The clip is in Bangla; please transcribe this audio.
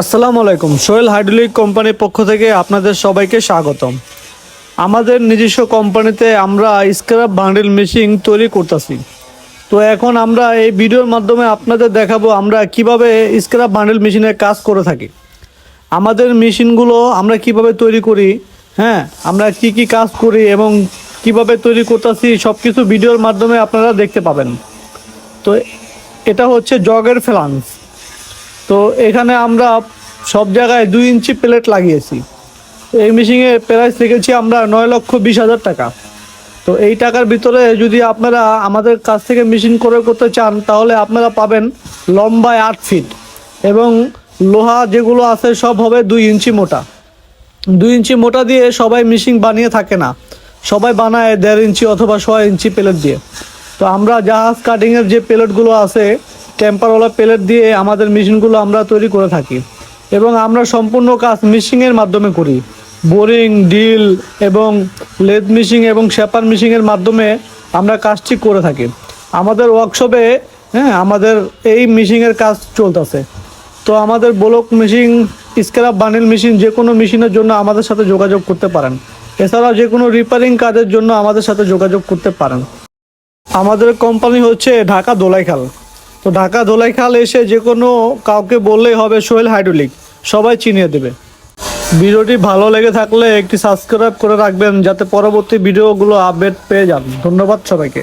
আসসালামু আলাইকুম। সোহেল হাইড্রোলিক কোম্পানির পক্ষ থেকে আপনাদের সবাইকে স্বাগতম। আমাদের নিজস্ব কোম্পানিতে আমরা স্ক্র্যাপ বান্ডেল মেশিন তৈরি করতেছি। তো এখন আমরা এই ভিডিওর মাধ্যমে আপনাদের দেখাবো আমরা কীভাবে স্ক্র্যাপ বান্ডেল মেশিনের কাজ করে থাকি। আমাদের মেশিনগুলো আমরা কীভাবে তৈরি করি হ্যাঁ আমরা কি কি কাজ করি এবং কীভাবে তৈরি করতেছি সব কিছু ভিডিওর মাধ্যমে আপনারা দেখতে পাবেন। তো এটা হচ্ছে জগের ফ্লান্স। তো এখানে আমরা সব জায়গায় দুই ইঞ্চি প্লেট লাগিয়েছি। এই মেশিনে প্রাইস রেখেছি আমরা নয় লক্ষ বিশ হাজার টাকা। তো এই টাকার ভিতরে যদি আপনারা আমাদের কাছ থেকে মেশিন করে করতে চান, তাহলে আপনারা পাবেন লম্বায় আট ফিট এবং লোহা যেগুলো আছে সব হবে দুই ইঞ্চি মোটা। দুই ইঞ্চি মোটা দিয়ে সবাই মেশিন বানিয়ে থাকে না। সবাই বানায় দেড় ইঞ্চি অথবা ছয় ইঞ্চি প্লেট দিয়ে। তো আমরা জাহাজ কাটিংয়ের যে প্লেটগুলো আছে টেম্পারওয়ালা প্লেট দিয়ে আমাদের মেশিনগুলো আমরা তৈরি করে থাকি। এবং আমরা সম্পূর্ণ কাজ মেশিনের মাধ্যমে করি। বোরিং ডিল এবং লেদ মেশিন এবং শেপার মেশিনের মাধ্যমে আমরা কাজটি করে থাকি। আমাদের ওয়ার্কশপে হ্যাঁ আমাদের এই মেশিনের কাজ চলতেছে। তো আমাদের block machine scrap bundle machine যে কোনো মেশিনের জন্য আমাদের সাথে যোগাযোগ করতে পারেন। এছাড়াও যে কোনো রিপেয়ারিং কাজের জন্য আমাদের সাথে যোগাযোগ করতে পারেন। আমাদের কোম্পানি হচ্ছে ঢাকা দোলাইখাল। তো ঢাকা দোলাইখাল এসে যে কোনো কাউকে বললেই হবে সোহেল হাইড্রোলিক। সবাই চিনিয়ে দেবে। ভিডিওটি ভালো লেগে থাকলে একটি সাবস্ক্রাইব করে রাখবেন, যাতে পরবর্তী ভিডিওগুলো আপডেট পেয়ে যান। ধন্যবাদ সবাইকে।